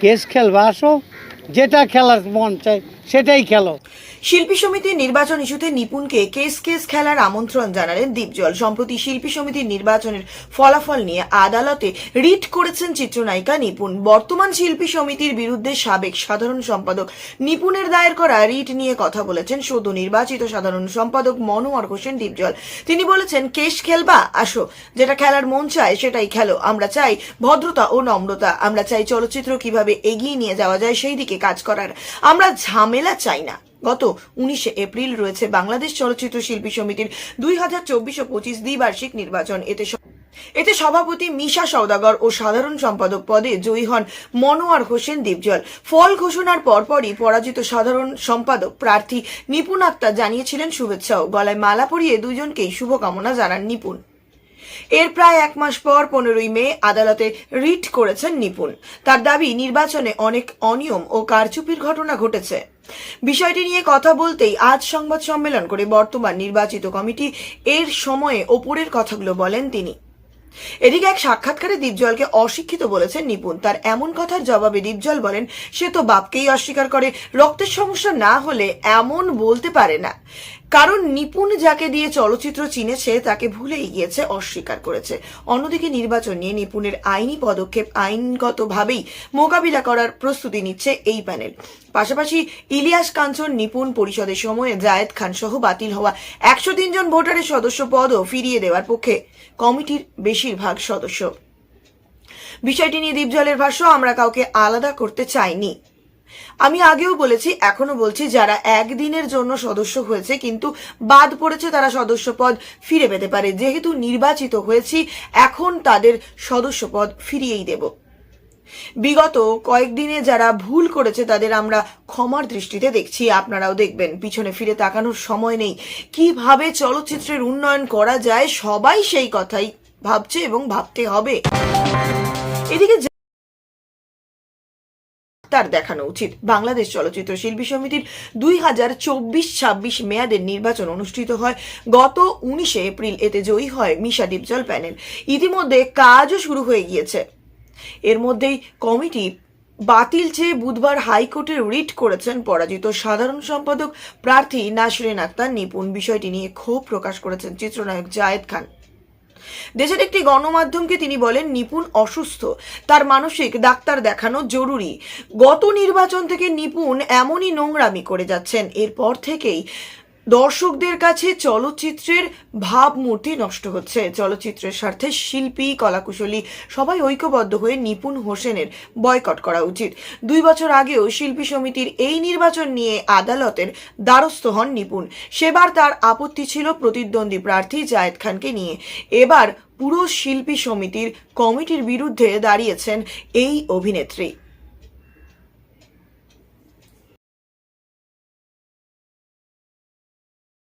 Case খেলবা আসো যেটা খেলার মন চায়, সেটাই খেলো। শিল্পী সমিতির নির্বাচন ইস্যুতে নিপুণকে কেস কেস খেলার আমন্ত্রণ জানালেন দীপজল। সম্প্রতি শিল্পী সমিতির নির্বাচনের ফলাফল নিয়ে আদালতে রিট করেছেন চিত্রনায়িকা নিপুণ। বর্তমান শিল্পী সমিতির বিরুদ্ধে সাবেক সাধারণ সম্পাদক নিপুণের দায়ের করা রিট নিয়ে কথা বলেছেন সদ্য নির্বাচিত সাধারণ সম্পাদক মনোয়ার হোসেন দীপজল। তিনি বলেছেন, কেস খেলবা, আসো। যেটা খেলার মন চায়, সেটাই খেলো। আমরা চাই ভদ্রতা ও নম্রতা। আমরা চাই চলচ্চিত্র কীভাবে এগিয়ে নিয়ে যাওয়া যায়, সেই দিকে কাজ করার। আমরা ঝামেলা চাই না। গত উনিশে এপ্রিল রয়েছে বাংলাদেশ চলচ্চিত্র শিল্পী সমিতির দুই হাজার চব্বিশ ও পঁচিশ দ্বিবার্ষিক নির্বাচন। এতে এতে সভাপতি মিশা সওদাগর ও সাধারণ সম্পাদক পদে জয়ী হন মনোয়ার হোসেন দীপজল। ফল ঘোষণার পরপরই পরাজিত সাধারণ সম্পাদক প্রার্থী নিপুণ আক্তার জানিয়েছিলেন শুভেচ্ছাও গলায় মালা পরিয়ে দুজনকেই শুভকামনা জানান নিপুণ। এর প্রায় এক মাস পর পনেরোই মে আদালতে রিট করেছেন নিপুণ। তার দাবি, নির্বাচনে অনেক অনিয়ম ও কারচুপির ঘটনা ঘটেছে। বিষয়টি নিয়ে কথা বলতেই আজ সংবাদ সম্মেলন করে বর্তমান নির্বাচিত কমিটি এর সময়ে ওপরের কথাগুলো বলেন তিনি। এদিকে এক সাক্ষাৎকারে দীপজলকে অশিক্ষিত বলেছেন নিপুণ। তার এমন কথার জবাবে দীপজল বলেন, সে তো বাপকেই অস্বীকার করে, রক্তের সমস্যা না হলে এমন বলতে পারে না। কারণ নিপুণ যাকে দিয়ে চলচ্চিত্র চিনেছে, তাকে ভুলেই গিয়েছে, অস্বীকার করেছে। অন্যদিকে নির্বাচন নিয়ে নিপুণের আইনি পদক্ষেপ আইনগতভাবেই মোকাবিলা করার প্রস্তুতি নিচ্ছে এই প্যানেল। পাশাপাশি ইলিয়াস কাঞ্চন, নিপুণ পরিষদের সময়ে জায়েদ খান সহ বাতিল হওয়া একশো জন ভোটারের সদস্য পদও ফিরিয়ে দেওয়ার পক্ষে কমিটির বেশিরভাগ সদস্য। বিষয়টি নিয়ে দীপজলের ভাষ্য আমরা কাউকে আলাদা করতে চাইনি। আমি আগেও বলেছি এখনও বলছি, যারা একদিনের জন্য সদস্য হয়েছে, কিন্তু বাদ পড়েছে তারা সদস্য পদ ফিরে পেতে পারে। যেহেতু নির্বাচিত হয়েছি, এখন তাদের সদস্য পদ ফিরিয়েই দেব। বিগত কয়েকদিনে যারা ভুল করেছে, তাদের আমরা ক্ষমার দৃষ্টিতে দেখছি। আপনারাও দেখবেন, পিছনে ফিরে তাকানোর সময় নেই। কীভাবে চলচ্চিত্রের উন্নয়ন করা যায়, সবাই সেই কথাই ভাবছে এবং ভাবতে হবে। এদিকে তার দেখানো উচিত। বাংলাদেশ চলচ্চিত্র শিল্পী সমিতির দুই হাজার চব্বিশ ছাব্বিশ মেয়াদের নির্বাচন অনুষ্ঠিত হয়। গত উনিশে এপ্রিল এতে জয়ী হয় মিশা ডিপজল প্যানেল। ইতিমধ্যে কাজও শুরু হয়ে গিয়েছে। এর মধ্যেই কমিটি বাতিল চেয়ে বুধবার হাইকোর্টে রিট করেছেন পরাজিত সাধারণ সম্পাদক প্রার্থী নাসরিন আক্তার। নিপুণ বিষয়টি নিয়ে ক্ষোভ প্রকাশ করেছেন চিত্রনায়ক জায়েদ খান। দেশের একটি গণমাধ্যমকে তিনি বলেন নিপুণ অসুস্থ। তার মানসিক ডাক্তার দেখানো জরুরি। গত নির্বাচন থেকে নিপুণ এমনই নোংরামি করে যাচ্ছেন। এরপর থেকেই দর্শকদের কাছে চলচ্চিত্রের ভাবমূর্তি নষ্ট হচ্ছে। চলচ্চিত্রের স্বার্থে শিল্পী, কলাকুশলী সবাই ঐক্যবদ্ধ হয়ে নিপুণ হোসেনের বয়কট করা উচিত। দুই বছর আগেও শিল্পী সমিতির এই নির্বাচন নিয়ে আদালতের দ্বারস্থ হন নিপুণ। সেবার তার আপত্তি ছিল প্রতিদ্বন্দ্বী প্রার্থী জায়েদ খানকে নিয়ে। এবার পুরো শিল্পী সমিতির কমিটির বিরুদ্ধে দাঁড়িয়েছেন এই অভিনেত্রী।